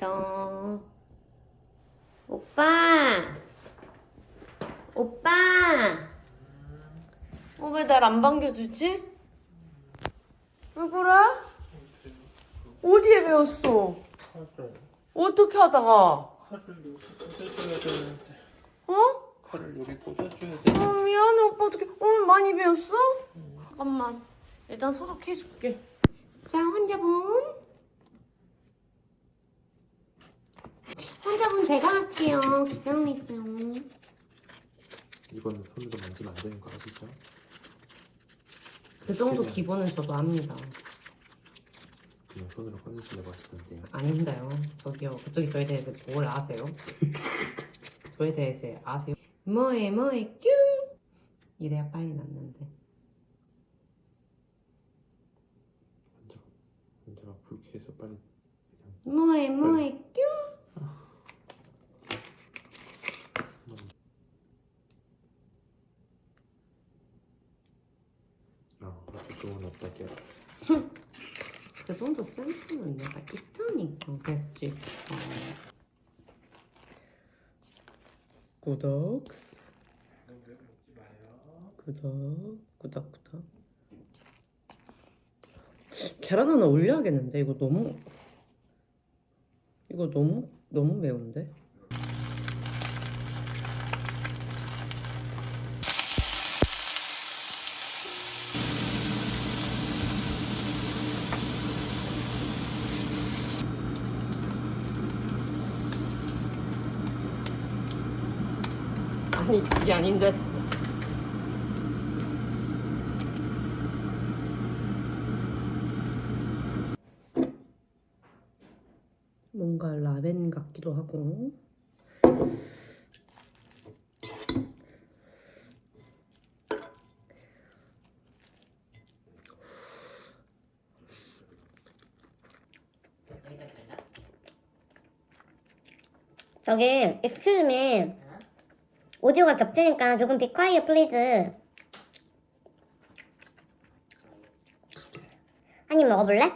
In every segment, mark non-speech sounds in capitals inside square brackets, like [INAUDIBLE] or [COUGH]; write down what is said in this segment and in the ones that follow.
감사합니다. 오빠! 오빠! 어, 왜날 안 반겨주지? 왜 그래? 어디에 배웠어? 어떻게 하다가? 어? 어, 미안해 오빠 어떻게 어 많이 배웠어? 잠깐만 일단 소독해줄게 자 환자분 환자분 제가 할게요 기다리세요 이거는 손으로 만지면 안 되는 거 아시죠? 그 정도 기본은 저도 합니다 그냥 손으로 꺼내시려고 하시던데요. 아닌가요 저기요 그쪽이 저에 대해서 뭘 아세요? [LAUGHS] 저에 대해서 아세요? 뭐해 뭐해 뀨 이래야 빨리 낫는데 환자 환자가 불쾌해서 빨리 그냥 뭐해 뭐해 뀨 아 아주 좋은 업다게 그 정도 센스는 내가 있다니까 그랬지. 어. 구독 구독. 구독 구독. 계란 하나 올려야겠는데? 이거 너무 이거 너무 너무 매운데 아니 이게 아닌데. 뭔가 라멘 같기도 하고. 저기 excuse me 오디오가 겹치니까 조금 be quiet please 한입 먹어볼래?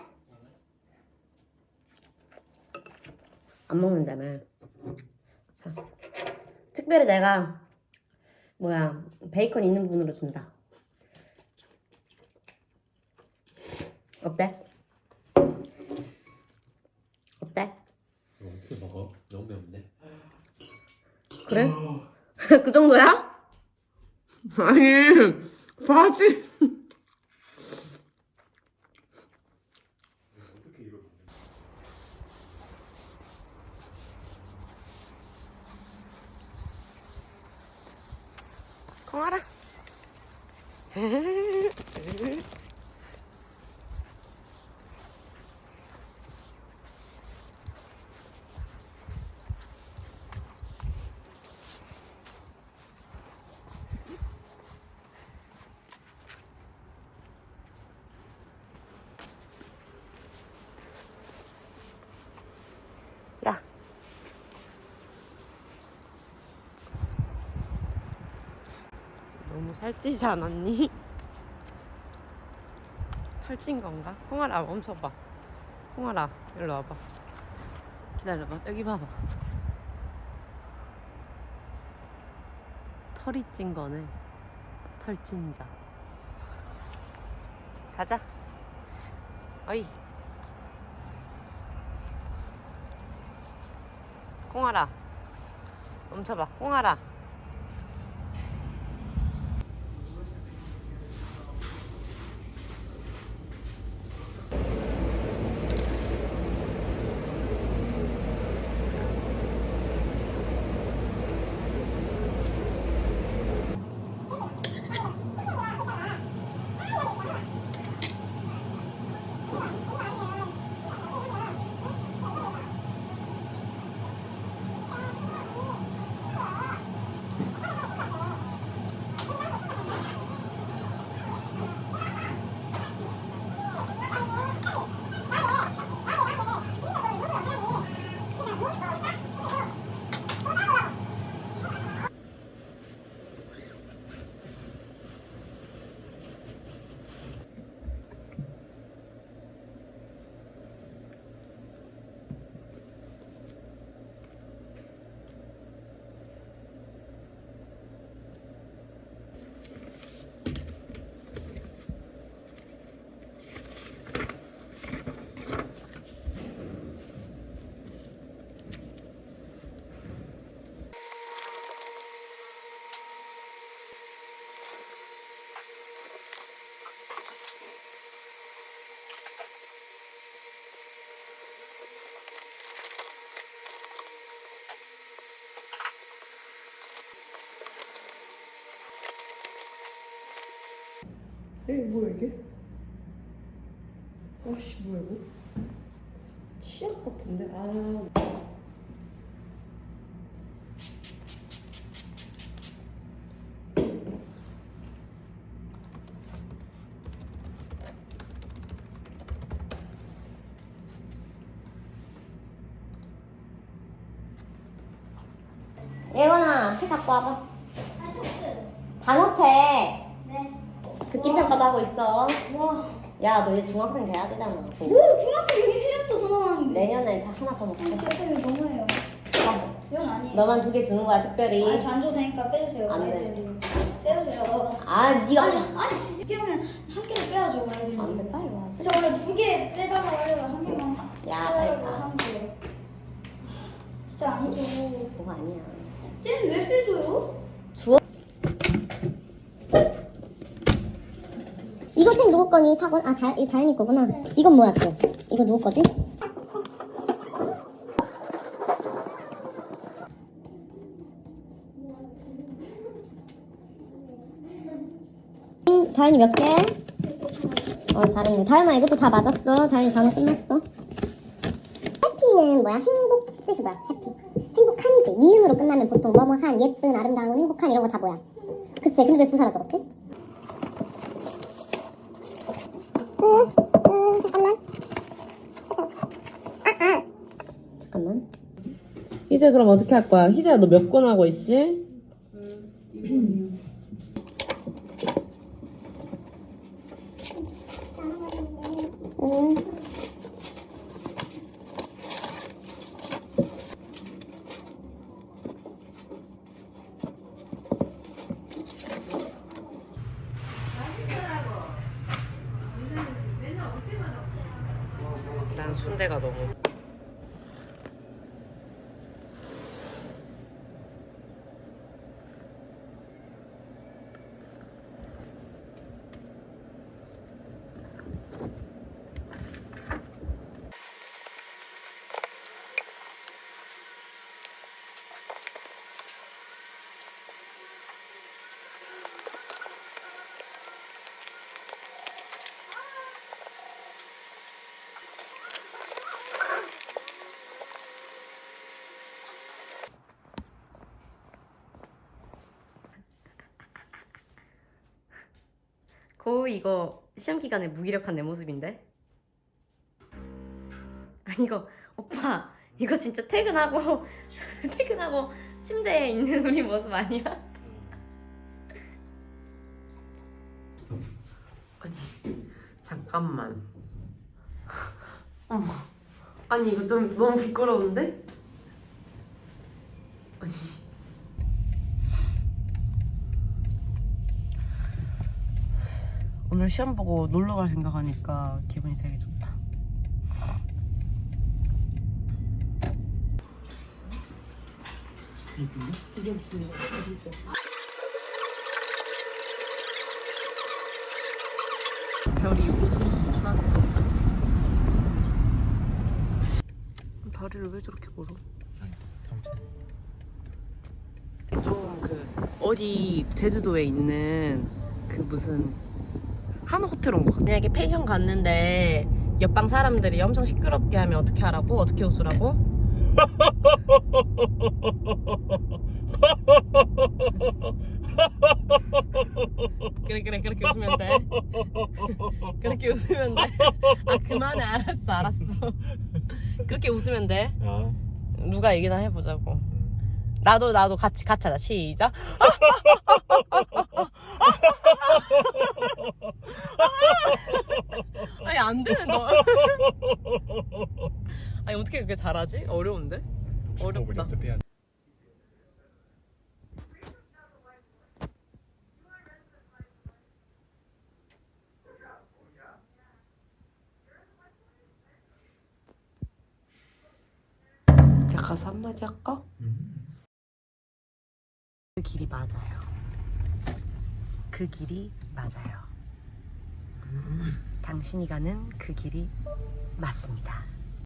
안 먹는다며 자 특별히 내가 뭐야 베이컨 있는 분으로 준다 어때? 어때? 어떻게 먹어? 너무 매운데. 그래? [LAUGHS] [LAUGHS] 그 정도야? 아니 바지 공하라 [LAUGHS] 살찌지 않았니? [LAUGHS] 살찐 건가? 홍아라 멈춰봐. 홍아라 일로 와봐. 기다려봐. 여기 봐봐. 털이 찐 거네. 털찐 자. 가자. 어이. 홍아라. 멈춰봐. 홍아 에 뭐야 이게? 아씨 뭐야 이거? 치약 같은데? 아 예건아 책 갖고 와봐 단어책 듣기 평가도 하고 있어 와, 야 너 이제 중학생 돼야 되잖아 오, 중학생 1년 또더 나왔는데. 내년에 자- 하나 더 먹자 선생님 너무해요. 이건 아니에요. 너만 두 개 주는 거야 특별히 잔조 되니까 빼주세요. 안 돼. 빼주세요. 아 네가 아니, 이렇게 하면 한 개를 빼야죠, 아이들이. 안 돼 빨리 와 저 원래 두 개 빼달라고 하려고 한 개만 야, 빨리 빼달라고 가. 한 개. 진짜 아니죠. 뭐가 아니야 쟤는 왜 빼줘요? 주워 이거 책 누구 거니? 타건? 아, 다, 이거 다현이 거구나. 이건 뭐야, 또? 이거 누구 거지? 음, 다현이 몇 개? 어, 잘했네. 다현아, 이것도 다 맞았어. 다현이 단어 끝났어. 해피는 뭐야? 행복 뜻이 뭐야? 해피. 행복한이지. 니은으로 끝나면 보통 뭐뭐한, 예쁜, 아름다운, 행복한 이런 거 다 뭐야? 그치? 근데 왜 부사라 적었지? 응, 응, 잠깐만. 잠깐만. 희재 그럼 어떻게 할 거야? 희재야 너 몇 권 하고 있지? 난 순대가 너무 거의 이거 시험 기간에 무기력한 내 모습인데? 아니 이거 오빠 이거 진짜 퇴근하고 [LAUGHS] 퇴근하고 침대에 있는 우리 모습 아니야? 잠깐만 어머 아니 이거 좀 너무 부끄러운데? 아니 오늘 시험 보고 놀러 갈 생각하니까 기분이 되게 좋다 별이 우주하지 다리를 왜 저렇게 걸어? 좀 그 어디 제주도에 있는 그 무슨 한 호텔 온거 같아. 만약에 펜션 갔는데 옆방 사람들이 엄청 시끄럽게 하면 어떻게 하라고? 어떻게 웃으라고? 그래 그래 그렇게 웃으면 돼. 그렇게 웃으면 돼. 아 그만해 알았어 알았어. 그렇게 웃으면 돼. 아 누가 얘기나 해보자고. 나도 나도 같이 같이 하자 시작. [LAUGHS] 아니 안 되는 너. 아니 어떻게 그렇게 잘하지? 어려운데? 어렵다. 가서 한마디 할까? 그 길이 맞아요. 그 길이 맞아요. 당신이 가는 그 길이 맞습니다.